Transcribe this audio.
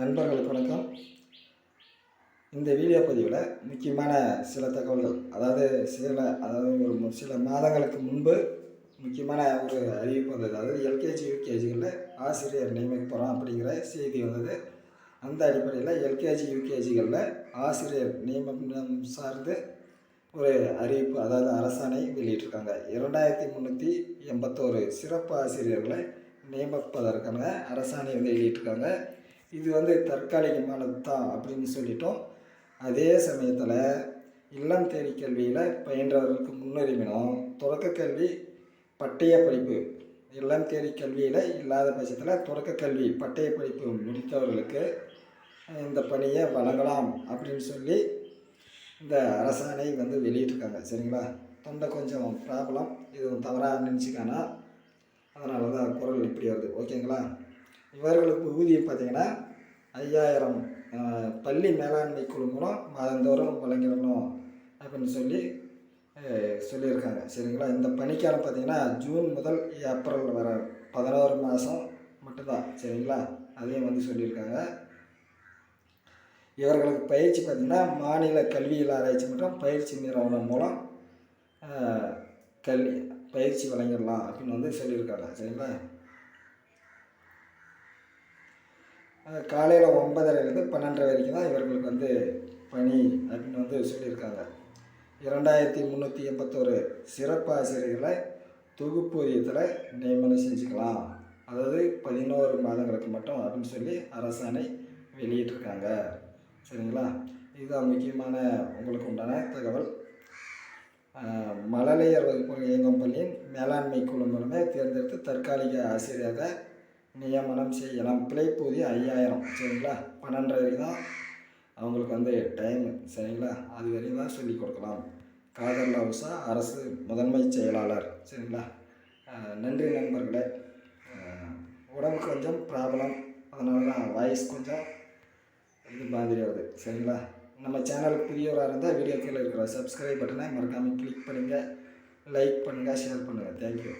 நண்பர்களுக்கு வணக்கம். இந்த வீடியோ பதிவில் முக்கியமான சில தகவல்கள் அதாவது சில அதாவது ஒரு சில மாதங்களுக்கு முன்பு முக்கியமான ஒரு அறிவிப்பு வந்தது. அதாவது எல்கேஜி யூகேஜிகளில் ஆசிரியர் நியமிக்க போகிறோம் அப்படிங்கிற செய்தி வந்தது. அந்த அடிப்படையில் எல்கேஜி யூகேஜிகளில் ஆசிரியர் நியமனம் சார்ந்து ஒரு அறிவிப்பு அதாவது அரசாணை வெளியிட்டிருக்காங்க. இரண்டாயிரத்தி முந்நூற்றி எண்பத்தோரு சிறப்பு ஆசிரியர்களை நியமிப்பதற்கான அரசாணை வந்து வெளியிட்டிருக்காங்க. இது வந்து தற்காலிகமானது தான் அப்படின்னு சொல்லிட்டோம். அதே சமயத்தில் இல்லம் தேடி கல்வியில் பயின்றவர்களுக்கு முன்னுரிமையும் தொடக்க கல்வி பட்டய படிப்பு இல்லம் தேடி கல்வியில் இல்லாத பட்சத்தில் தொடக்க கல்வி பட்டய படிப்பு முடித்தவர்களுக்கு இந்த பணியை வழங்கலாம் அப்படின்னு சொல்லி இந்த அரசாணை வந்து வெளியிட்டிருக்காங்க. சரிங்களா? தொண்டை கொஞ்சம் ப்ராப்ளம் இது தவறாக நினச்சிக்கானா? அதனால தான் குரல் இப்படி வருது. ஓகேங்களா? இவர்களுக்கு ஊதியம் பார்த்தீங்கன்னா ஐயாயிரம் பள்ளி மேலாண்மை குழு மூலம் மாதந்தோறும் வழங்கிடணும் அப்படின்னு சொல்லி சொல்லியிருக்காங்க. சரிங்களா? இந்த பணிக்காலம் பார்த்தீங்கன்னா ஜூன் முதல் ஏப்ரல் வர பதினோரு மாதம் மட்டும்தான். சரிங்களா? அதையும் வந்து சொல்லியிருக்காங்க. இவர்களுக்கு பயிற்சி பார்த்திங்கன்னா மாநில கல்வியியல் ஆராய்ச்சி மற்றும் பயிற்சி நிறுவனம் மூலம் கல்வி பயிற்சி வழங்கிடலாம் அப்படின்னு வந்து சொல்லியிருக்காங்க. சரிங்களா? காலையில் ஒன்பதரைலேருந்து பன்னெண்டரை வரைக்கும் தான் இவர்களுக்கு வந்து பணி அப்படின்னு வந்து சொல்லியிருக்காங்க. இரண்டாயிரத்தி முந்நூற்றி எண்பத்தோரு சிறப்பு ஆசிரியர்களை தொகுப்பூதியத்தில் நியமனம் செஞ்சுக்கலாம். அதாவது பதினோரு மாதங்களுக்கு மட்டும் அப்படின்னு சொல்லி அரசாணை வெளியிட்டிருக்காங்க. சரிங்களா? இதுதான் முக்கியமான உங்களுக்கு உண்டான தகவல். மழலையர் வகுப்பு இயங்கும் பள்ளியின் மேலாண்மை குழு மூலமே தேர்ந்தெடுத்து தற்காலிக ஆசிரியராக நியமனம் செய்யலாம். பிழைப்பூதியம் ஐயாயிரம். சரிங்களா? பன்னெண்டரை வரைக்கும் தான். அவங்களுக்கு வந்து டைமு சரிங்களா? அது வரையும் தான் சொல்லி கொடுக்கலாம். காதர் லவுசா அரசு முதன்மை செயலாளர். சரிங்களா? நன்றி நண்பர்களே. உடம்பு கொஞ்சம் ப்ராப்ளம் அதனால தான் வாய்ஸ் கொஞ்சம் இது மாதிரி வருது. சரிங்களா? நம்ம சேனலுக்கு புதியவராக இருந்தால் வீடியோ கீழே இருக்கிற சப்ஸ்கிரைப் பட்டனை மறக்காமல் கிளிக் பண்ணுங்கள் லைக் பண்ணுங்கள் ஷேர் பண்ணுங்கள் தேங்க்யூ